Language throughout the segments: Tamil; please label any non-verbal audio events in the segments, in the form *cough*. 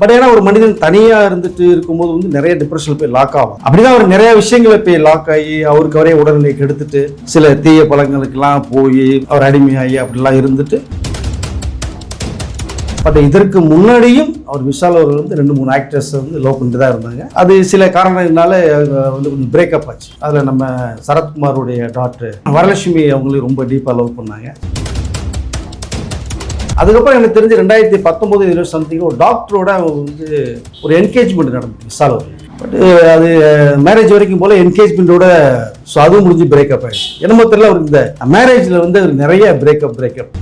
பட் ஏன்னா ஒரு மனிதன் தனியா இருந்துட்டு இருக்கும்போது வந்து நிறைய டிப்ரெஷனில் போய் லாக் ஆகும் அப்படிதான் அவர் நிறைய விஷயங்களை போய் லாக் ஆகி அவருக்கு அவரே உடல்நிலை கெடுத்துட்டு சில தீய பழங்களுக்கெல்லாம் போய் அவர் அடிமையாகி அப்படிலாம் இருந்துட்டு பட் இதற்கு முன்னாடியும் அவர் விஷால் அவர்கள் வந்து ரெண்டு மூணு ஆக்டர்ஸ் வந்து லவ் பண்ணிட்டு தான் இருந்தாங்க. அது சில காரணங்களால வந்து கொஞ்சம் பிரேக்கப் ஆச்சு. அதில் நம்ம சரத்குமாருடைய டாக்டர் வரலட்சுமி அவங்களையும் ரொம்ப டீப்பாக லவ் பண்ணாங்க. அதுக்கப்புறம் எனக்கு தெரிஞ்சு ரெண்டாயிரத்தி பத்தொம்போது இருபது சம்திங் ஒரு டாக்டரோட வந்து ஒரு என்கேஜ்மெண்ட் நடந்தது விஷால் பட்டு பட் அது uh, மேரேஜ் வரைக்கும் போல என்கேஜ்மெண்ட்டோட ஸோ அதுவும் முடிஞ்சு பிரேக்கப் ஆகிடுச்சு என்னமோ தெரியல அவருக்கு இந்த மேரேஜில் வந்து அவர் நிறைய பிரேக்கப் பிரேக்கப்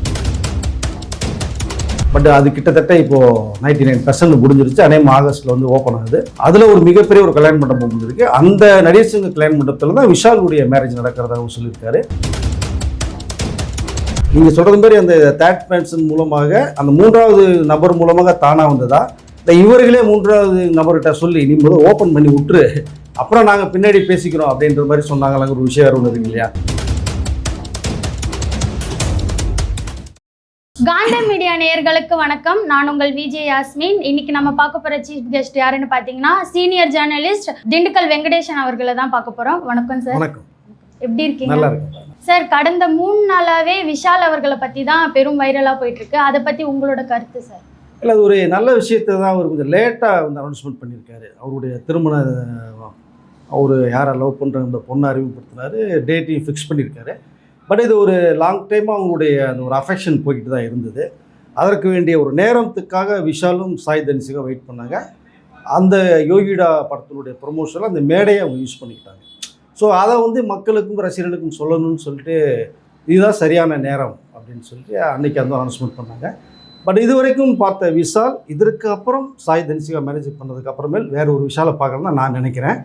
பட் அது கிட்டத்தட்ட இப்போ நைன்டி நைன் பர்சன்ட் முடிஞ்சிருச்சு. அதே ஆகஸ்ட்ல வந்து ஓப்பன் ஆகுது. அதுல ஒரு மிகப்பெரிய ஒரு கல்யாண மண்டபம் முடிஞ்சிருக்கு அந்த நடிகர் சங்க கல்யாண மண்டபத்தில் தான் விஷாலுடைய மேரேஜ் நடக்கிறதாகவும் சொல்லியிருக்காரு. நீங்க சொல்றது மாதிரி அந்த தேர்ட் பேன்சன் மூலமாக அந்த மூன்றாவது நபர் மூலமாக தானா வந்ததா? இல்லை இவர்களே மூன்றாவது நபர்கிட்ட சொல்லி நீ முதல் ஓப்பன் பண்ணி விட்டுரு அப்புறம் நாங்கள் பின்னாடி பேசிக்கிறோம் அப்படின்ற மாதிரி சொன்னாங்களாங்க ஒரு விஷயம் ஒன்று இருக்கு இல்லையா? காந்த மீடியா நேயர்களுக்கு வணக்கம். நான் உங்கள் விஜய் யாஸ்மின். இன்னைக்கு நம்ம பார்க்க போற சீஃப் கெஸ்ட் யாருன்னு பார்த்தீங்கன்னா சீனியர் ஜேர்னலிஸ்ட் திண்டுக்கல் வெங்கடேசன் அவர்களை தான் பார்க்க போறோம். வணக்கம் சார் வணக்கம். எப்படி இருக்கீங்க? நல்லா இருக்கு சார் கடந்த மூணு நாளாவே விஷால் அவர்களை பத்தி தான் பெரும் வைரலா போயிட்டு இருக்கு அதை பத்தி உங்களோட கருத்து சார் இல்லை அது ஒரு நல்ல விஷயத்தை தான் அவர் கொஞ்சம் லேட்டாக வந்து அனௌன்ஸ்மெண்ட் பண்ணியிருக்காரு. அவருடைய திருமண அவர் யாரை லவ் பண்ணுற அந்த பொண்ணை அறிமுகப்படுத்தினாரு டேட்டையும் ஃபிக்ஸ் பண்ணியிருக்காரு. பட் இது ஒரு லாங் டைமாக அவங்களுடைய அந்த ஒரு அஃபெக்ஷன் போய்கிட்டு தான் இருந்தது. அதற்கு வேண்டிய ஒரு நேரத்துக்காக விஷாலும் சாய் தனிசிகம் வெயிட் பண்ணாங்க. அந்த யோகிடா படத்தினுடைய ப்ரொமோஷனில் அந்த மேடையை அவங்க யூஸ் பண்ணிக்கிட்டாங்க. ஸோ அதை வந்து மக்களுக்கும் ரசிகர்களுக்கும் சொல்லணும்னு சொல்லிட்டு இதுதான் சரியான நேரம் அப்படின்னு சொல்லிட்டு அன்னைக்கு அந்த அனௌன்ஸ்மெண்ட் பண்ணாங்க. பட் இது வரைக்கும் பார்த்த விஷால் இதற்கு அப்புறம் சாய் தனிசிகா மேனேஜ் பண்ணதுக்கு அப்புறமேல் வேற ஒரு விஷாலை பார்க்கணும்னு நான் நினைக்கிறேன்.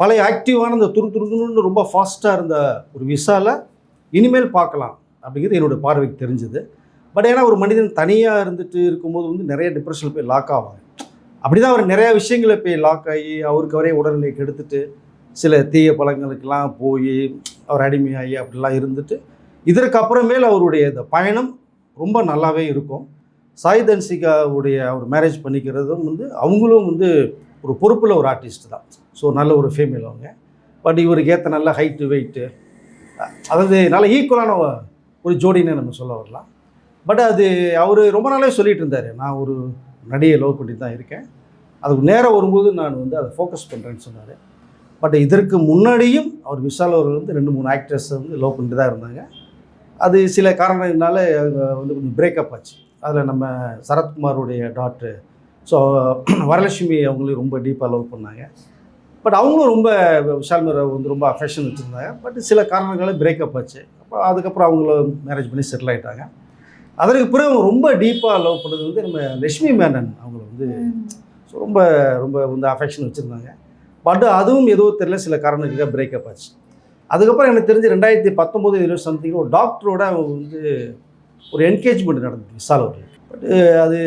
பழைய ஆக்டிவான இந்த துரு துருதுன்னு ரொம்ப ஃபாஸ்ட்டாக இருந்த ஒரு விஷாலை இனிமேல் பார்க்கலாம் அப்படிங்கிறது என்னோடய பார்வைக்கு தெரிஞ்சுது. பட் ஏன்னா ஒரு மனிதன் தனியாக இருந்துட்டு இருக்கும்போது வந்து நிறைய டிப்ரெஷனில் போய் லாக் ஆவாங்க அப்படி தான் அவர் நிறையா விஷயங்களை போய் லாக் ஆகி அவருக்கு அவரே உடல்நிலை கெடுத்துட்டு சில தீய பழங்களுக்கெல்லாம் போய் அவர் அடிமையாகி அப்படிலாம் இருந்துட்டு இதற்கு அப்புறமேல் அவருடைய இந்த பயணம் ரொம்ப நல்லாவே இருக்கும். சாய் தன்சிகாவுடைய அவர் மேரேஜ் பண்ணிக்கிறதும் வந்து அவங்களும் வந்து ஒரு பொறுப்பில் ஒரு ஆர்டிஸ்ட் தான். ஸோ நல்ல ஒரு ஃபேமிலி அவங்க. பட் இவருக்கு ஏற்ற நல்ல ஹைட்டு வெயிட்டு அதாவது நல்ல ஈக்குவலான ஒரு ஜோடின்னு நம்ம சொல்ல வரலாம். பட் அது அவர் ரொம்ப நாளே சொல்லிட்டு இருந்தார். நான் ஒரு நடிகை லவ் பண்ணி தான் இருக்கேன். அதுக்கு நேரம் வரும்போது நான் வந்து அதை ஃபோக்கஸ் பண்ணுறேன்னு சொன்னார். பட் இதற்கு முன்னாடியும் அவர் விஷால் அவர்கள் வந்து ரெண்டு மூணு ஆக்டர்ஸ் வந்து லவ் பண்ணிட்டு தான் இருந்தாங்க. அது சில காரணங்களால வந்து கொஞ்சம் பிரேக்கப் ஆச்சு. அதில் நம்ம சரத்குமாருடைய டாக்டர் ஸோ *clears throat* வரலட்சுமி அவங்களையும் ரொம்ப டீப்பாக லவ் பண்ணாங்க. பட் அவங்களும் ரொம்ப விஷால் மேரை வந்து ரொம்ப அஃபெக்ஷன் வச்சுருந்தாங்க. பட் சில காரணங்களால பிரேக்கப் ஆச்சு. அப்போ அதுக்கப்புறம் அவங்கள மேரேஜ் பண்ணி செட்டில் ஆகிட்டாங்க அதற்கு பிறகு அவங்க ரொம்ப டீப்பாக லவ் பண்ணது வந்து நம்ம லட்சுமி மேனன் அவங்கள வந்து ஸோ ரொம்ப ரொம்ப வந்து அஃபெக்ஷன் வச்சுருந்தாங்க. பட் அதுவும் ஏதோ தெரியல சில காரணங்களுக்காக பிரேக்கப் ஆச்சு. அதுக்கப்புறம் எனக்கு தெரிஞ்சு ரெண்டாயிரத்தி பத்தொம்போது இருபது சம்திங் ஒரு டாக்டரோட அவங்க வந்து ஒரு என்கேஜ்மெண்ட் நடந்தது விசால் அவர்களுக்கு பட் அது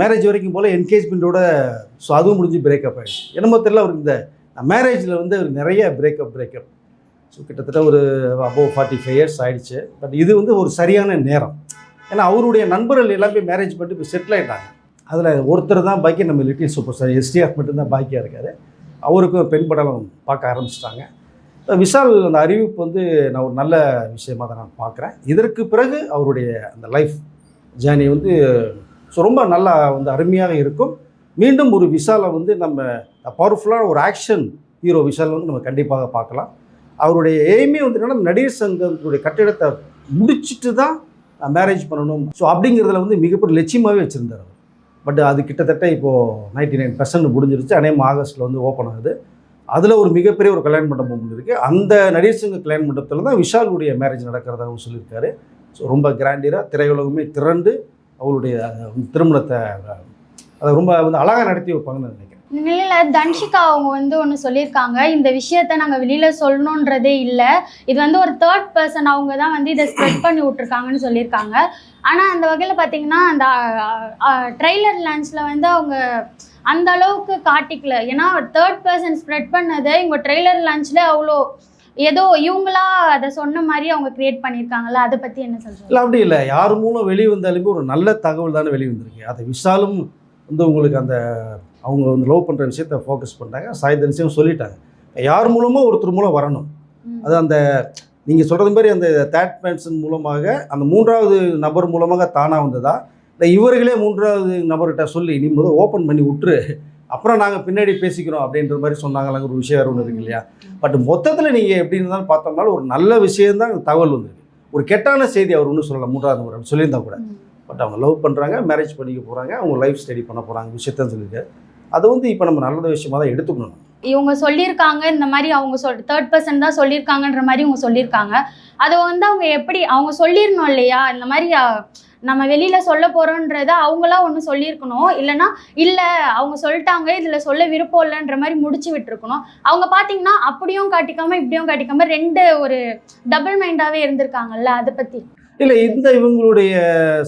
மேரேஜ் வரைக்கும் போல் என்கேஜ்மெண்ட்டோட ஸோ அதுவும் முடிஞ்சு பிரேக்கப் ஆகிடுச்சு என்னமோ தெரியல அவருக்கு இந்த மேரேஜில் வந்து அவர் நிறைய பிரேக்கப் பிரேக்கப் ஸோ கிட்டத்தட்ட ஒரு அபோவ் ஃபார்ட்டி ஃபைவ் இயர்ஸ் ஆயிடுச்சு. பட் இது வந்து ஒரு சரியான நேரம். ஏன்னா அவருடைய நண்பர்கள் எல்லாமே மேரேஜ் பண்ணிட்டு இப்போ செட்டில் ஆகிட்டாங்க அதில் ஒருத்தர் தான் பாக்கி நம்ம லிட்டில் சூப்பர் ஸ்டார் எஸ்டிஆர் மட்டும்தான் பாக்கியாக இருக்கார். அவருக்கும் பெண் படலம் பார்க்க ஆரம்பிச்சிட்டாங்க. விஷால் அந்த அறிவிப்பு வந்து நான் ஒரு நல்ல விஷயமாக தான் நான் பார்க்குறேன். இதற்கு பிறகு அவருடைய அந்த லைஃப் ஜேர்னி வந்து ஸோ ரொம்ப நல்லா வந்து அருமையாக இருக்கும். மீண்டும் ஒரு விஷாலை வந்து நம்ம பவர்ஃபுல்லான ஒரு ஆக்ஷன் ஹீரோ விஷால் வந்து நம்ம கண்டிப்பாக பார்க்கலாம். அவருடைய எய்மே வந்து என்னென்னா நடிகர் சங்கத்துடைய கட்டிடத்தை முடிச்சுட்டு தான் மேரேஜ் பண்ணணும். ஸோ அப்படிங்கிறதுல வந்து மிகப்பெரிய லட்சியமாகவே வச்சுருந்தார் அவர். பட் அது கிட்டத்தட்ட இப்போது நைன்டி நைன் பர்சன்ட் முடிஞ்சிருச்சு. அதே ஆகஸ்ட்டில் வந்து ஓப்பன் ஆகுது. அதில் ஒரு மிகப்பெரிய ஒரு கல்யாண மண்டபம் ஒன்று இருக்குது அந்த நடிகர் சங்க கல்யாண மண்டபத்தில் தான் விஷாலுடைய மேரேஜ் நடக்கிறதாகவும் சொல்லியிருக்காரு. ஸோ ரொம்ப கிராண்டியராக திரையுலகமே திரண்டு அவருடைய திருமணத்தை அதை ரொம்ப வந்து அழகாக நடத்தி வைப்பாங்கன்னு நினைக்கிறேன். இந்த தன்ஷிகா அவங்க வந்து ஒன்று சொல்லியிருக்காங்க. இந்த விஷயத்த நாங்கள் வெளியில சொல்லணுன்றதே இல்லை. இது வந்து ஒரு தேர்ட் பர்சன் அவங்க தான் வந்து இதை ஸ்ப்ரெட் பண்ணி விட்டுருக்காங்கன்னு சொல்லியிருக்காங்க. ஆனால் அந்த வகையில் பார்த்தீங்கன்னா அந்த ட்ரெய்லர் லான்ச்சில் வந்து அவங்க அந்த அளவுக்கு காட்டிக்கல. ஏன்னா தேர்ட் பர்சன் ஸ்ப்ரெட் பண்ணதை இவங்க ட்ரெய்லர் லான்ச்சில் அவ்வளோ ஏதோ இவங்களா அதை சொன்ன மாதிரி அவங்க கிரியேட் பண்ணியிருக்காங்கல்ல அதை பற்றி என்ன சொல்றாங்க? இல்லை அப்படி இல்லை. யார் மூலம் வெளியே வந்தாலுமே ஒரு நல்ல தகவல் தானே வெளியே வந்திருக்கு. அதை விஷாலும் வந்து உங்களுக்கு அந்த அவங்க வந்து லவ் பண்ணுற விஷயத்த ஃபோக்கஸ் பண்ணிட்டாங்க. தரிசியும் சொல்லிட்டாங்க. யார் மூலமாக ஒருத்தர் மூலம் வரணும். அது அந்த நீங்கள் சொல்கிறது மாதிரி அந்த தேர்ட் பர்சன் மூலமாக அந்த மூன்றாவது நபர் மூலமாக தானாக வந்ததா? இல்லை இவர்களே மூன்றாவது நபர்கிட்ட சொல்லி நீ முதல் ஓப்பன் பண்ணி விட்டுரு அப்புறம் நாங்கள் பின்னாடி பேசிக்கிறோம். அப்படின்ற மாதிரி சொன்னாங்களாங்க ஒரு விஷயம் ஒன்று இருக்கு இல்லையா? பட் மொத்தத்தில் நீங்கள் எப்படி இருந்தாலும் பார்த்தோம்னாலும் ஒரு நல்ல விஷயம்தான் தகவல் வந்திருக்கு ஒரு கெட்டான செய்தி அவர் ஒன்றும் சொல்லலை மூன்றாவது நபர் அப்படி சொல்லியிருந்தா கூட. பட் அவங்க லவ் பண்ணுறாங்க மேரேஜ் பண்ணிக்க போகிறாங்க அவங்க லைஃப் ஸ்டடி பண்ண போகிறாங்க விஷயத்தான் சொல்லியிருக்காரு. அது வந்து இப்போ நம்ம நல்ல விஷயமா தான் எடுத்துக்கணும். இவங்க சொல்லியிருக்காங்க இந்த மாதிரி அவங்க சொல் தேர்ட் பர்சன் தான் சொல்லியிருக்காங்கன்ற மாதிரி இவங்க சொல்லியிருக்காங்க. அதை வந்து அவங்க எப்படி அவங்க சொல்லிடணும் இல்லையா? இந்த மாதிரி நம்ம வெளியில சொல்ல போறோன்றத அவங்களா ஒன்று சொல்லியிருக்கணும். இல்லைன்னா இல்லை அவங்க சொல்லிட்டாங்க இதில் சொல்ல விருப்பம் இல்லைன்ற மாதிரி முடிச்சு விட்டுருக்கணும். அவங்க பார்த்தீங்கன்னா அப்படியும் காட்டிக்காம இப்படியும் காட்டிக்காம ரெண்டு ஒரு டபுள் மைண்டாவே இருந்திருக்காங்கல்ல அதை பத்தி. இல்லை இந்த இவங்களுடைய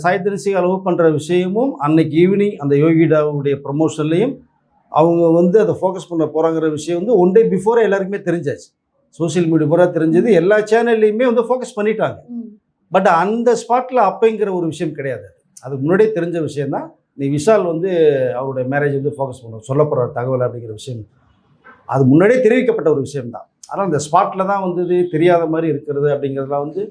சாய்தரிசிகா லவ் பண்ணுற விஷயமும் அன்னைக்கு ஈவினிங் அந்த யோகிடாவுடைய ப்ரமோஷன்லேயும் அவங்க வந்து அதை ஃபோக்கஸ் பண்ண போகிறாங்கிற விஷயம் வந்து ஒன் டே பிஃபோரே எல்லாருக்குமே தெரிஞ்சாச்சு. சோஷியல் மீடியா பூரா தெரிஞ்சது. எல்லா சேனல்லையுமே வந்து ஃபோக்கஸ் பண்ணிட்டாங்க. பட் அந்த ஸ்பாட்டில் அப்பங்கிற ஒரு விஷயம் கிடையாது அது. முன்னாடியே தெரிஞ்ச விஷயம்தான் நீ விஷால் வந்து அவருடைய மேரேஜ் வந்து ஃபோக்கஸ் பண்ணும் சொல்ல போகிற தகவல் அப்படிங்கிற விஷயம். அது முன்னாடியே தெரிவிக்கப்பட்ட ஒரு விஷயம்தான். ஆனால் அந்த ஸ்பாட்டில் தான் வந்தது தெரியாத மாதிரி இருக்கிறது அப்படிங்கிறதுலாம் வந்து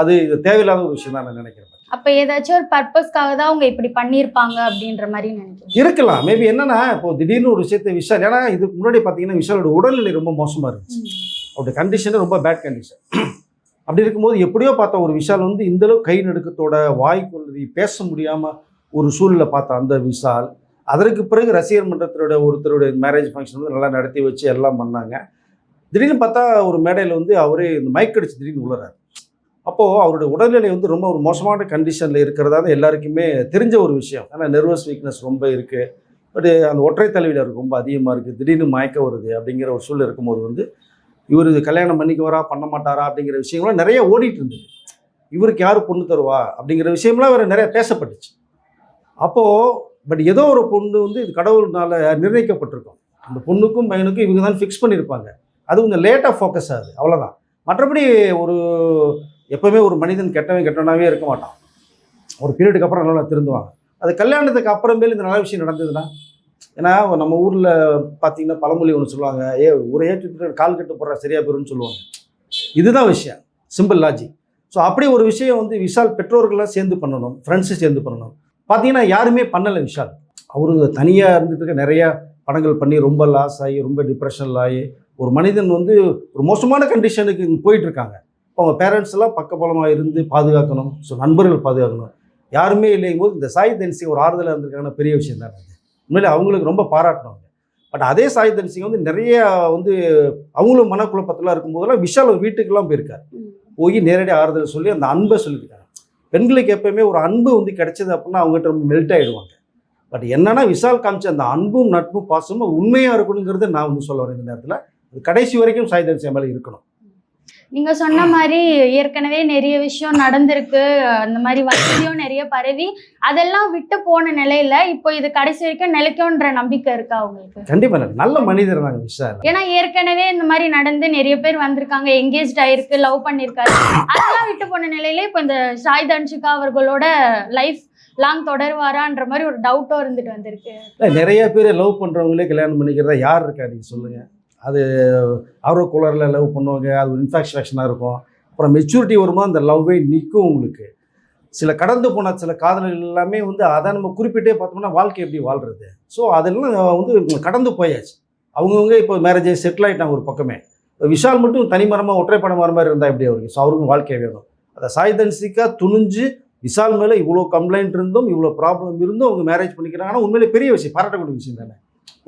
அது இது தேவையில்லாத ஒரு விஷயம் தான் நான் நினைக்கிறேன். அப்ப ஏதாச்சும் ஒரு பர்பஸ்க்காக தான் அவங்க இப்படி பண்ணியிருப்பாங்க அப்படின்ற மாதிரி நினைக்கிறேன் இருக்கலாம். மேபி என்னன்னா இப்போ திடீர்னு ஒரு விஷயத்தை விஷால் ஏன்னா இதுக்கு முன்னாடி பார்த்தீங்கன்னா விஷாலோட உடல்நிலை ரொம்ப மோசமாக இருந்துச்சு. அவருடைய கண்டிஷன் ரொம்ப பேட் கண்டிஷன் அப்படி இருக்கும்போது எப்படியோ பார்த்த ஒரு விஷால் வந்து இந்த அளவு கை நடுக்கத்தோட வாய் கொள்ளுதி பேச முடியாமல் ஒரு சூழ்நிலை பார்த்த அந்த விஷால் அதற்கு பிறகு ரசிகர் மன்றத்தோட ஒருத்தருடைய மேரேஜ் ஃபங்க்ஷன் வந்து நல்லா நடத்தி வச்சு எல்லாம் பண்ணாங்க. திடீர்னு பார்த்தா ஒரு மேடையில் வந்து அவரே இந்த மைக் அடிச்சு திடீர்னு உளறாரு. அப்போது அவருடைய உடல்நிலை வந்து ரொம்ப ஒரு மோசமான கண்டிஷனில் இருக்கிறதா தான் எல்லாருக்குமே தெரிஞ்ச ஒரு விஷயம். ஏன்னா நெர்வஸ் வீக்னஸ் ரொம்ப இருக்குது பட் அந்த ஒற்றை தலைவியில் அவருக்கு ரொம்ப அதிகமாக இருக்குது திடீர்னு மயக்க வருது அப்படிங்கிற ஒரு சூழல் இருக்கும்போது வந்து இவர் இது கல்யாணம் பண்ணிக்க வரா பண்ண மாட்டாரா அப்படிங்கிற விஷயங்கள்லாம் நிறைய ஓடிட்டு இருந்தது. இவருக்கு யார் பொண்ணு தருவா அப்படிங்கிற விஷயம்லாம் வேறு நிறைய பேசப்பட்டுச்சு. அப்போது பட் ஏதோ ஒரு பொண்ணு வந்து இது கடவுள்னால நிர்ணயிக்கப்பட்டிருக்கும். அந்த பொண்ணுக்கும் பையனுக்கும் இவங்க தான் ஃபிக்ஸ் பண்ணியிருப்பாங்க. அது கொஞ்சம் லேட்டாக ஃபோக்கஸ் ஆகுது. அவ்வளோதான் மற்றபடி ஒரு எப்போவுமே ஒரு மனிதன் கெட்டவன் கெட்டவனாகவே இருக்க மாட்டான். ஒரு பீரியடுக்கு அப்புறம் நல்லா திருந்துவாங்க. அது கல்யாணத்துக்கு அப்புறமேல இந்த நல்ல விஷயம் நடந்ததுன்னா ஏன்னா நம்ம ஊரில் பார்த்தீங்கன்னா பழமொழி ஒன்று சொல்லுவாங்க ஏ ஒரு ஏற்று கால் கட்டு போடுற சரியாக போயிரும்னு சொல்லுவாங்க. இதுதான் விஷயம். சிம்பிள் லாஜிக் ஸோ அப்படி ஒரு விஷயம் வந்து விஷால் பெற்றோர்கள்லாம் சேர்ந்து பண்ணணும் ஃப்ரெண்ட்ஸு சேர்ந்து பண்ணணும். பார்த்தீங்கன்னா யாருமே பண்ணலை விஷால். அவரு தனியாக இருந்துட்டு இருக்க நிறையா படங்கள் பண்ணி ரொம்ப லாஸ் ஆகி ரொம்ப டிப்ரெஷனில் ஆகி ஒரு மனிதன் வந்து ஒரு மோசமான கண்டிஷனுக்கு போயிட்டுருக்காங்க அவங்க பேரண்ட்ஸ் எல்லாம் பக்கபலமாக இருந்து பாதுகாக்கணும். ஸோ நண்பர்கள் பாதுகாக்கணும். யாருமே இல்லைங்கும் போது இந்த சாய் தன்சி ஒரு ஆறுதலாக இருந்திருக்காங்கன்னா பெரிய விஷயம் தானே அது. உண்மையிலே அவங்களுக்கு ரொம்ப பாராட்டணும். பட் அதே சாய் தன்சிங் வந்து நிறைய வந்து அவங்களும் மனக்குழப்பத்தில் இருக்கும்போதெல்லாம் விஷால் ஒரு வீட்டுக்கெல்லாம் போயிருக்காரு. போய் நேரடியாக ஆறுதல் சொல்லி அந்த அன்பை சொல்லியிருக்காங்க பெண்களுக்கு எப்பயுமே ஒரு அன்பு வந்து கிடைச்சது அப்படின்னா அவங்ககிட்ட ரொம்ப மெல்ட் ஆகிடுவாங்க பட் என்னன்னா விஷால் காமிச்ச அந்த அன்பும் நட்பும் பாசமும் உண்மையாக இருக்கணுங்கிறத நான் வந்து சொல்ல வரேன் இந்த நேரத்தில். கடைசி வரைக்கும் சாய் தன்சி மேலே இருக்கணும். நீங்க சொன்ன மாதிரி ஏற்கனவே நிறைய விஷயம் நடந்திருக்கு. அந்த மாதிரி வசதியும் நிறைய பரவி. அதெல்லாம் விட்டு போன நிலையில இப்போ இது கடைசி வரைக்கும் நிலைக்கும்ன்ற நம்பிக்கை இருக்கா உங்களுக்கு? கண்டிப்பாக நல்ல மனிதர் தாங்க விஷால் ஏன்னா ஏற்கனவே இந்த மாதிரி நடந்து நிறைய பேர் வந்திருக்காங்க. எங்கேஜ் ஆயிருக்கு லவ் பண்ணிருக்காரு. அதெல்லாம் விட்டு போன நிலையில இப்போ இந்த சாய் தன்ஷிகா அவர்களோட லைஃப் லாங் தொடருவாரான்ற மாதிரி ஒரு டவுட்டும் இருந்துட்டு வந்திருக்கு. நிறைய பேர் லவ் பண்ணுறவங்களே கல்யாணம் பண்ணிக்கிறதா யார் இருக்கா நீங்கள் சொல்லுங்கள் அது ஆர்வ குளரில் லவ் பண்ணுவாங்க. அது ஒரு இன்ஃபாக்சுவேஷனாக இருக்கும். அப்புறம் மெச்சூரிட்டி வரும்போது அந்த லவ்வே நிற்கும் உங்களுக்கு. சில கடந்து போன சில காதல்கள் எல்லாமே வந்து அதை நம்ம குறிப்பிட்டே பார்த்தோம்னா வாழ்க்கை எப்படி வாழ்கிறது ஸோ அதெல்லாம் வந்து கடந்து போயாச்சு. அவங்கவுங்க இப்போ மேரேஜ் செட்டில் ஆகிட்டாங்க ஒரு பக்கமே. விஷால் மட்டும் தனிமரமாக ஒற்றைப்பட வர மாதிரி இருந்தால் எப்படி அவருக்கு? ஸோ அவருக்கும் வாழ்க்கை வேணும். அதை சாய் தன்சிக்கா துணிஞ்சு விஷால் மேலே இவ்வளோ கம்ப்ளைண்ட் இருந்தும் இவ்வளோ ப்ராப்ளம் இருந்தும் அவங்க மேரேஜ் பண்ணிக்கிறாங்க. ஆனால் உண்மையிலே பெரிய விஷயம் பாராட்டக்கூடிய விஷயம் தானே.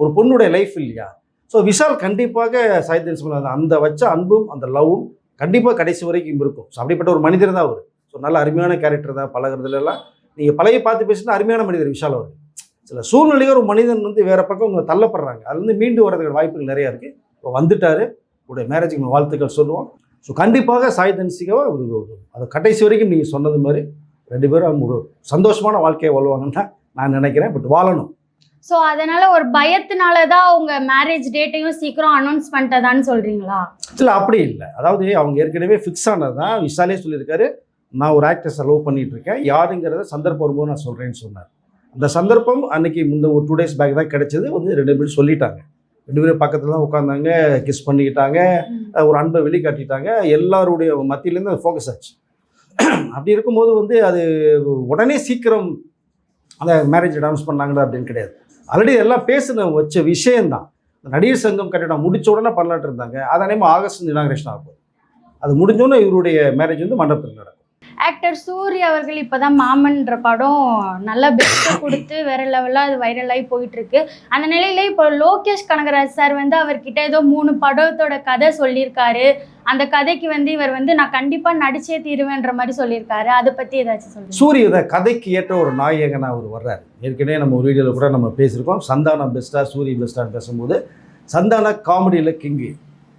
ஒரு பொண்ணுடைய லைஃப் இல்லையா? ஸோ விஷால் கண்டிப்பாக சாய் தன்சி அந்த- வச்ச அன்பும் அந்த லவ்வும் கண்டிப்பாக கடைசி வரைக்கும் இருக்கும். ஸோ அப்படிப்பட்ட ஒரு மனிதர் தான் அவர். ஸோ நல்ல அருமையான கேரக்டர் தான் பழகிறதுலாம் நீங்கள் பழைய பார்த்து பேசினா அருமையான மனிதர் விஷால் அவர். சில சூழ்நிலைகள் ஒரு மனிதன் வந்து வேறு பக்கம் அவங்க தள்ளப்படுறாங்க. அதுலேருந்து மீண்டு வரதுக்கு வாய்ப்புகள் நிறையா இருக்குது இப்போ வந்துட்டார். உடைய மேரேஜுக்கு வாழ்த்துக்கள் சொல்லுவோம். ஸோ கண்டிப்பாக சாய் தன்சிகாவை அது கடைசி வரைக்கும் நீங்கள் சொன்னது மாதிரி ரெண்டு பேரும் அவங்க ஒரு சந்தோஷமான வாழ்க்கையை வாழ்வாங்கன்னு தான் நான் நினைக்கிறேன். பட் வாழணும். ஸோ அதனால ஒரு பயத்தினால தான் அவங்க மேரேஜ் டேட்டையும் சீக்கிரம் அனௌன்ஸ் பண்ணிட்டதான்னு சொல்றீங்களா? இல்லை அப்படி இல்லை. அதாவது அவங்க ஏற்கனவே ஃபிக்ஸ் ஆனது தான் விஷாலே சொல்லியிருக்காரு. நான் ஒரு ஆக்ட்ரஸை லவ் பண்ணிட்டு இருக்கேன் யாருங்கிறத சந்தர்ப்பம் வரும்போது நான் சொல்கிறேன்னு சொன்னார். அந்த சந்தர்ப்பம் அன்னைக்கு முந்த ஒரு டூ டேஸ் பேக் தான் கிடைச்சது. வந்து ரெண்டு பேரும் சொல்லிட்டாங்க. ரெண்டு பேரும் பக்கத்தில் தான் உட்காந்தாங்க கிஸ் பண்ணிக்கிட்டாங்க ஒரு அன்பை வெளிக்காட்டிட்டாங்க. எல்லாருடைய மத்தியிலேருந்து அது ஃபோக்கஸ் ஆச்சு. அப்படி இருக்கும்போது வந்து அது உடனே சீக்கிரம் அந்த மேரேஜ் அனௌன்ஸ் பண்ணாங்களா அப்படின்னு கிடையாது. ஆல்ரெடி எல்லாம் பேசின வச்ச விஷயம்தான். நடிகர் சங்கம் கட்டிடம் முடிச்ச உடனே பண்ணலாட்டு இருந்தாங்க அதே ஆகஸ்ட் இனாகிரேஷன் ஆகும் அது முடிஞ்சோன்னே இவருடைய மேரேஜ் வந்து மண்டபத்தில் நடக்கும். ஆக்டர் சூர்யா அவர்கள் இப்போதான் மாமன்ற படம் நல்லா பெஸ்ட்டை கொடுத்து வேற லெவலாக அது வைரலாகி போயிட்டு இருக்கு அந்த நிலையில இப்போ லோகேஷ் கனகராஜ் சார் வந்து அவர்கிட்ட ஏதோ மூணு படத்தோட கதை சொல்லியிருக்காரு. அந்த கதைக்கு வந்து இவர் வந்து நான் கண்டிப்பாக நடிச்சே தீருவேன்ற மாதிரி சொல்லியிருக்காரு. அதை பற்றி ஏதாச்சும் சொல்லுங்கள் சூரிய கதைக்கு ஏற்ற ஒரு நாயகனாக அவர் வர்றாரு. ஏற்கனவே நம்ம ஒரு வீடியோவில் கூட நம்ம பேசியிருக்கோம். சந்தானம் பெஸ்ட்டாக சூரிய பெஸ்ட்டான்னு பேசும்போது சந்தான காமெடியில் கிங்கு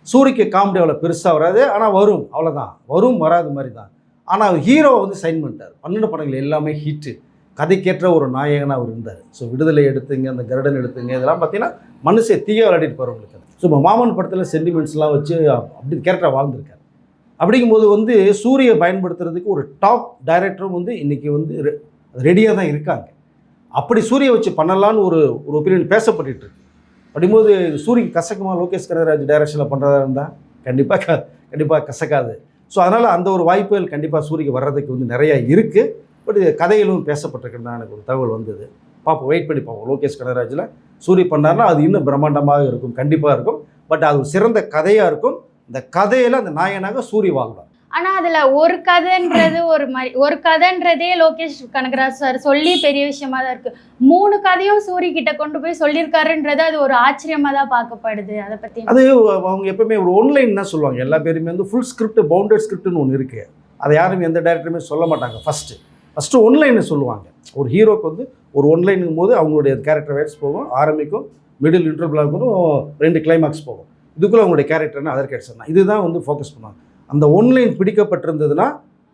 சூரிக்கு காமெடி அவ்வளோ பெருசாக வராது ஆனால் வரும். அவ்வளோதான் வரும் வராது மாதிரி தான் ஆனால் ஹீரோ வந்து சைன் பண்ணிட்டார். பன்னெண்டு படங்கள் எல்லாமே ஹிட்டு கதைக்கேற்ற ஒரு நாயகனாக அவர் இருந்தார். ஸோ விடுதலை எடுத்துங்க அந்த கருடன் எடுத்துங்க இதெல்லாம் பார்த்தீங்கன்னா மனுஷன் தீய விளையாடிட்டு போகிறவங்களுக்கு ஸோ இப்போ மாமன் படத்தில் சென்டிமெண்ட்ஸ்லாம் வச்சு அப்படி கேரக்டர் வாழ்ந்திருக்கார். அப்படிங்கும்போது வந்து சூரியை பயன்படுத்துறதுக்கு ஒரு டாப் டைரக்டரும் வந்து இன்றைக்கி வந்து ரெடியாக தான் இருக்காங்க. அப்படி சூரிய வச்சு பண்ணலான்னு ஒரு ஒரு ஒப்பீனியன் பேசப்பட்டு இருக்கு. அப்படிங்கும்போது சூரிய கசக்குமா லோகேஷ் கனகராஜ் டைரக்ஷனில் பண்ணுறதா இருந்தால் கண்டிப்பாக க கண்டிப்பாக கசக்காது. ஸோ அதனால் அந்த ஒரு வாய்ப்புகள் கண்டிப்பாக சூரியக்கு வர்றதுக்கு வந்து நிறையா இருக்குது பட் கதையிலும் பேசப்பட்டிருக்கிறதா எனக்கு ஒரு தகவல் வந்தது. பார்ப்போம் வெயிட் பண்ணி பார்ப்போம் லோகேஷ் கனகராஜில் சூரிய பண்ணார்னா அது இன்னும் பிரம்மாண்டமாக இருக்கும் கண்டிப்பாக இருக்கும். பட் அது ஒரு சிறந்த கதையாக இருக்கும். இந்த கதையில் அந்த நாயனாக சூரிய வாழ்வார். ஆனா அதுல ஒரு கதைன்றது ஒரு மாதிரி ஒரு கதைன்றதே லோகேஷ் கனகராஜ் சார் சொல்லி பெரிய விஷயமா தான் இருக்கு. மூணு கதையும் சூரி கிட்ட கொண்டு போய் சொல்லியிருக்காருன்றது அது ஒரு ஆச்சரியமா தான் பார்க்கப்படுது. அதை பத்தி அது அவங்க எப்பவுமே ஒரு ஒன்லைன் தான் சொல்லுவாங்க. எல்லா பேருமே வந்து ஃபுல் ஸ்கிரிப்ட் பவுண்டட் ஸ்கிரிப்ட்னு ஒன்று இருக்குது அதை யாரும் எந்த டேரக்டருமே சொல்ல மாட்டாங்க. ஃபஸ்ட்டு ஃபஸ்ட்டு ஒன்லைனை சொல்லுவாங்க. ஒரு ஹீரோக்கு வந்து ஒரு ஒன்லைனுங்கும் போது அவங்களுடைய கேரக்டர் வேட்ஸ் போகும். ஆரம்பிக்கும் மிடில் இன்டர்வலாக ரெண்டு கிளைமாக்ஸ் போகும். இதுக்குள்ளே அவங்களுடைய கேரக்டர்னு அதர் கேரக்டர் இதுதான் வந்து ஃபோக்கஸ் பண்ணுவாங்க. அந்த ஒன்லைன் பிடிக்கப்பட்டிருந்ததுன்னா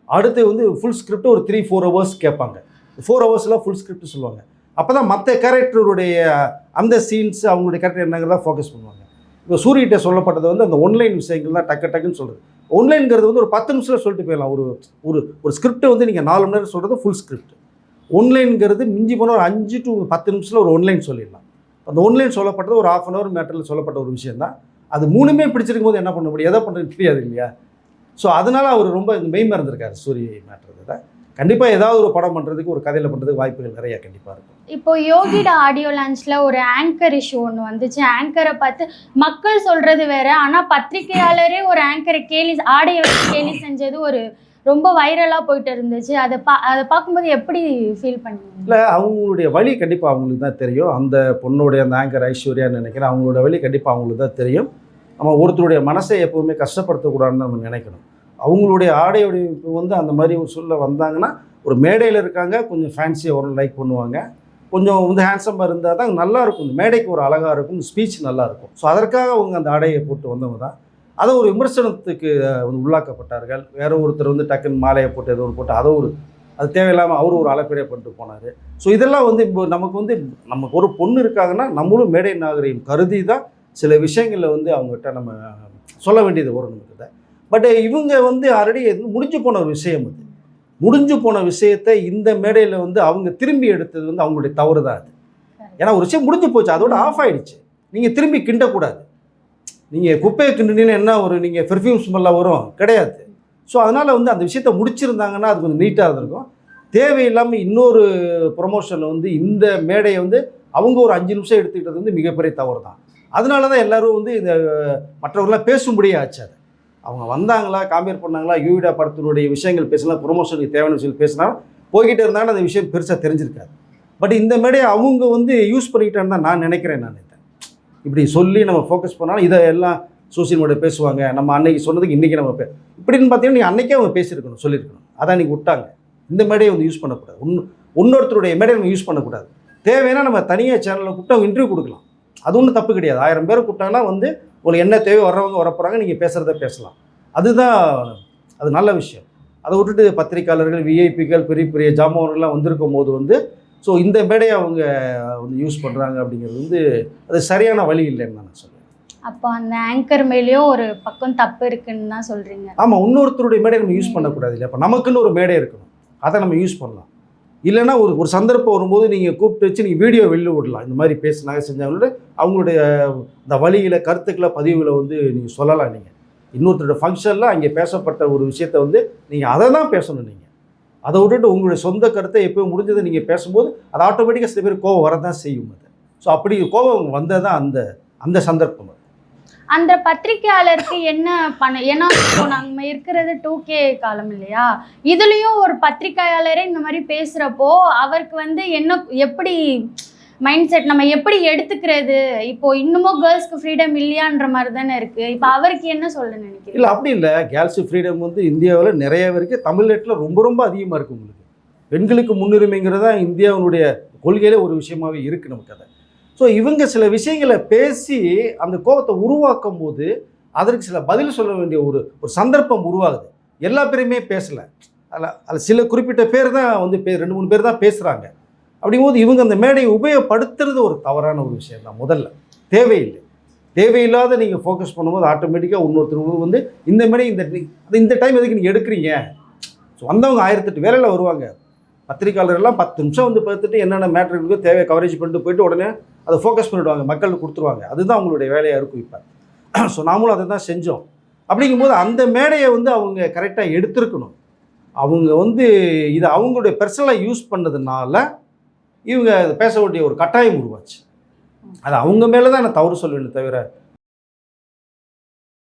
அடுத்து வந்து ஃபுல் ஸ்கிரிப்ட் ஒரு த்ரீ ஃபோர் ஹவர்ஸ் கேட்பாங்க. ஃபோர் ஹவர்ஸ்லாம் ஃபுல் ஸ்கிரிப்ட் சொல்லுவாங்க. அப்போ தான் மற்ற கேரக்டருடைய அந்த சீன்ஸ் அவங்களுடைய கேரக்டர் என்னங்கிறத ஃபோக்கஸ் பண்ணுவாங்க. இப்போ சூரியகிட்ட சொல்லப்பட்டது வந்து அந்த ஒன்லைன் விஷயங்கள் தான் டக்கு டக்குன்னு சொல்கிறது ஒன்லைனுங்கிறது வந்து ஒரு பத்து நிமிஷத்தில் சொல்லிட்டு போயிடலாம். ஒரு ஒரு ஒரு ஸ்கிரிப்டை வந்து நீங்கள் நாலு மணி நேரம் சொல்கிறது ஃபுல் ஸ்கிரிப்ட் ஒன்லைனுங்கிறது மிஞ்சி போனால் ஒரு அஞ்சு டு பத்து நிமிஷத்தில் ஒரு ஒன்லைன் சொல்லிடலாம். அந்த ஒன்லைன் சொல்லப்பட்டது ஒரு ஆஃப் அன் ஹவர் மேட்டரில் சொல்லப்பட்ட ஒரு விஷயம் தான் அது மூணுமே பிடிச்சிருக்கும் போது என்ன பண்ண முடியும்? எதை பண்ணுறது தெரியாது இல்லையா? ஸோ அதனால் அவர் ரொம்ப மெய் மறந்துருக்காரு சூரிய மேட்டர் தான் கண்டிப்பாக ஏதாவது ஒரு படம் பண்ணுறதுக்கு ஒரு கதையில் பண்ணுறதுக்கு வாய்ப்புகள் நிறையா கண்டிப்பாக இருக்கும். இப்போ யோகிடா ஆடியோ லான்ச்ல ஒரு ஆங்கர் இஷ்யூ ஒன்று வந்துச்சு. ஆங்கரை பார்த்து மக்கள் சொல்றது வேற ஆனா பத்திரிகையாளரே ஒரு ஆங்கரை கேலி ஆடைய வச்சு கேலி செஞ்சது ஒரு ரொம்ப வைரலா போயிட்டு இருந்துச்சு. அதை பா அதை பார்க்கும்போது எப்படி ஃபீல் பண்ணுவீங்க இல்லை அவங்களுடைய வழி கண்டிப்பாக அவங்களுக்கு தான் தெரியும். அந்த பொண்ணுடைய அந்த ஆங்கர் ஐஸ்வர்யான்னு நினைக்கிறேன் அவங்களோட வழி கண்டிப்பாக அவங்களுக்கு தான் தெரியும். நம்ம ஒருத்தருடைய மனசை எப்போவுமே கஷ்டப்படுத்தக்கூடாதுன்னு நம்ம நினைக்கணும். அவங்களுடைய ஆடை வடிவமைப்பு வந்து அந்த மாதிரி ஒரு சொல்ல வந்தாங்கன்னா ஒரு மேடையில் இருக்காங்க கொஞ்சம் ஃபேன்சியாக ஒரு லைக் பண்ணுவாங்க. கொஞ்சம் வந்து ஹேண்ட்ஸமாக இருந்தால் தான் நல்லா இருக்கும். இந்த மேடைக்கு ஒரு அழகாக இருக்கும் ஸ்பீச் நல்லாயிருக்கும் ஸோ அதற்காக அவங்க அந்த ஆடையை போட்டு வந்தவங்க தான். அதை ஒரு விமர்சனத்துக்கு வந்து உள்ளாக்கப்பட்டார்கள். வேற ஒருத்தர் வந்து டக்குன்னு மாலையை போட்டு ஏதோ ஒன்று போட்டு அதை ஒரு அது தேவையில்லாமல் அவரும் ஒரு அலப்பறையை பண்ணிட்டு போனார். ஸோ இதெல்லாம் வந்து இப்போ நமக்கு வந்து நமக்கு ஒரு பொண்ணு இருக்காங்கன்னா நம்மளும் மேடை நாகரிகம் கருதி தான் சில விஷயங்களில் வந்து அவங்ககிட்ட நம்ம சொல்ல வேண்டியது வரும் நமக்கு பட் இவங்க வந்து ஆல்ரெடி முடிஞ்சு போன ஒரு விஷயம் அது. முடிஞ்சு போன விஷயத்தை இந்த மேடையில் வந்து அவங்க திரும்பி எடுத்தது வந்து அவங்களுடைய தவறு தான் அது. ஏன்னா ஒரு விஷயம் முடிஞ்சு போச்சு அதோட ஆஃப் ஆயிடுச்சு. நீங்கள் திரும்பி கிண்டக்கூடாது. நீங்கள் குப்பையை கிண்டுனீங்கன்னா என்ன ஒரு நீங்கள் பெர்ஃப்யூம் ஸ்மெல்லாம் வரும்? கிடையாது. ஸோ அதனால் வந்து அந்த விஷயத்தை முடிச்சிருந்தாங்கன்னா அது கொஞ்சம் நீட்டாக இருந்திருக்கும். தேவையில்லாமல் இன்னொரு ப்ரொமோஷனில் வந்து இந்த மேடையை வந்து அவங்க ஒரு அஞ்சு நிமிஷம் எடுத்துக்கிட்டது வந்து மிகப்பெரிய தவறு தான். அதனால தான் எல்லாரும் வந்து இந்த மற்றவர்களாம் பேசும்படியே ஆச்சு அது. அவங்க வந்தாங்களா காம்பேர் பண்ணாங்களா யூவிடா படத்தினுடைய விஷயங்கள் பேசினா ப்ரொமோஷனுக்கு தேவையான விஷயம் பேசினா போய்கிட்டே இருந்தாலும் அந்த விஷயம் பெருசாக தெரிஞ்சிருக்காது. பட் இந்த மேடையை அவங்க வந்து யூஸ் பண்ணிக்கிட்டான்னு தான் நான் நினைக்கிறேன் நான் இதை. இப்படி சொல்லி நம்ம ஃபோக்கஸ் பண்ணாலும் இதை எல்லாம் சோசியல் மீடியா பேசுவாங்க. நம்ம அன்னைக்கு சொன்னதுக்கு இன்றைக்கி நம்ம பே இப்படின்னு பார்த்தீங்கன்னா நீ அன்றைக்கே அவங்க பேசியிருக்கணும் சொல்லியிருக்கணும். அதான் இன்றைக்கி விட்டாங்க. இந்த மேடையை வந்து யூஸ் பண்ணக்கூடாது. ஒன்று இன்னொருத்தருடைய மேடையை நம்ம யூஸ் பண்ணக்கூடாது. தேவைன்னா நம்ம தனியாக சேனலில் கூப்பிட்டு அவங்க இன்டர்வியூ கொடுக்கலாம். அது ஒன்றும் தப்பு கிடையாது. ஆயிரம் பேர் கூப்பிட்டாங்கன்னா வந்து உங்களுக்கு என்ன தேவை வர்றவங்க வரப்போகிறாங்க நீங்கள் பேசுகிறத பேசலாம். அதுதான் அது நல்ல விஷயம். அதை விட்டுட்டு பத்திரிக்கையாளர்கள் விஐபிகள் பெரிய பெரிய ஜாமான்கள்லாம் வந்திருக்கும் போது வந்து ஸோ இந்த மேடையை அவங்க வந்து யூஸ் பண்ணுறாங்க அப்படிங்கிறது வந்து அது சரியான வழி இல்லைன்னு நான் சொல்லுவேன் அப்போ அந்த ஆங்கர் மேலேயும் ஒரு பக்கம் தப்பு இருக்குன்னு தான் சொல்றீங்க. ஆமாம் இன்னொருத்தருடைய மேடையை நம்ம யூஸ் பண்ணக்கூடாது இல்லையா? அப்போ நமக்குன்னு ஒரு மேடை இருக்கணும். அதை நம்ம யூஸ் பண்ணலாம். இல்லைன்னா ஒரு ஒரு சந்தர்ப்பம் வரும்போது நீங்கள் கூப்பிட்டு வச்சு நீங்கள் வீடியோ வெளியில் விடலாம். இந்த மாதிரி பேசினாங்க செஞ்சாங்களோட அவங்களுடைய இந்த வழியில் கருத்துக்களை பதிவுகளை வந்து நீங்கள் சொல்லலாம் நீங்கள் இன்னொருத்தரோட ஃபங்க்ஷனில் அங்கே பேசப்பட்ட ஒரு விஷயத்த வந்து நீங்கள் அதை தான் பேசணும் நீங்கள் அதை விட்டுட்டு உங்களுடைய சொந்த கருத்தை எப்போ முடிஞ்சதை நீங்கள் பேசும்போது அது ஆட்டோமேட்டிக்காக சில பேர் கோவம் வரதான் செய்யும் அது. ஸோ அப்படி கோவம் வந்தது தான் அந்த அந்த சந்தர்ப்பம் அது. அந்த பத்திரிக்கையாளருக்கு என்ன பண்ண ஏன்னா இப்போ நம்ம இருக்கிறது டூ கே காலம் இல்லையா? இதுலயும் ஒரு பத்திரிக்கையாளரே இந்த மாதிரி பேசுறப்போ அவருக்கு வந்து என்ன எப்படி மைண்ட் செட் நம்ம எப்படி எடுத்துக்கிறது? இப்போ இன்னமும் கேர்ள்ஸ்க்கு ஃப்ரீடம் இல்லையான்ற மாதிரி தானே இருக்கு. இப்போ அவருக்கு என்ன சொல்ல நினைக்கிறீங்க? இல்லை அப்படி இல்லை. கேர்ள்ஸு ஃப்ரீடம் வந்து இந்தியாவில் நிறைய பேருக்கு தமிழ்நாட்டில் ரொம்ப ரொம்ப அதிகமாக இருக்குது உங்களுக்கு. பெண்களுக்கு முன்னுரிமைங்கிறது தான் இந்தியாவினுடைய கொள்கையிலே ஒரு விஷயமாவே இருக்குது நமக்கு அதை. ஸோ இவங்க சில விஷயங்களை பேசி அந்த கோபத்தை உருவாக்கும் போது அதற்கு சில பதில் சொல்ல வேண்டிய ஒரு ஒரு சந்தர்ப்பம் உருவாகுது. எல்லா பேருமே பேசலை. அதில் அதில் சில குறிப்பிட்ட பேர் தான் வந்து பே ரெண்டு மூணு பேர் தான் பேசுகிறாங்க அப்படிங்கும்போது இவங்க அந்த மேடையை உபயோகப்படுத்துறது ஒரு தவறான ஒரு விஷயம் தான் முதல்ல. தேவையில்லை. தேவையில்லாத நீங்கள் ஃபோக்கஸ் பண்ணும்போது ஆட்டோமேட்டிக்காக இன்னொருத்தர் வந்து இந்த மேடை இந்த இந்த டைம் எதுக்கு நீங்கள் எடுக்கிறீங்க? ஸோ வந்தவங்க ஆயிரத்தெட்டு வேலையில் வருவாங்க. பத்திரிக்கையாளர்கள்லாம் பத்து நிமிஷம் வந்து பார்த்துட்டு என்னென்ன மேட்ரு தேவையை கவரேஜ் பண்ணிட்டு போயிட்டு உடனே அதை ஃபோக்கஸ் பண்ணிவிடுவாங்க மக்களுக்கு கொடுத்துருவாங்க. அதுதான் அவங்களுடைய வேலையாக இருக்கும் இப்போ. ஸோ *clears throat* நாமளும் அதை தான் செஞ்சோம். அப்படிங்கும்போது அந்த மேடையை வந்து அவங்க கரெக்டாக எடுத்திருக்கணும். அவங்க வந்து இதை அவங்களுடைய பர்சனலாக யூஸ் பண்ணதுனால இவங்க அதை பேச வேண்டிய ஒரு கட்டாயம் உருவாச்சு. அது அவங்க மேலே தான் நான் தவறு சொல்லுவேன்னு தவிர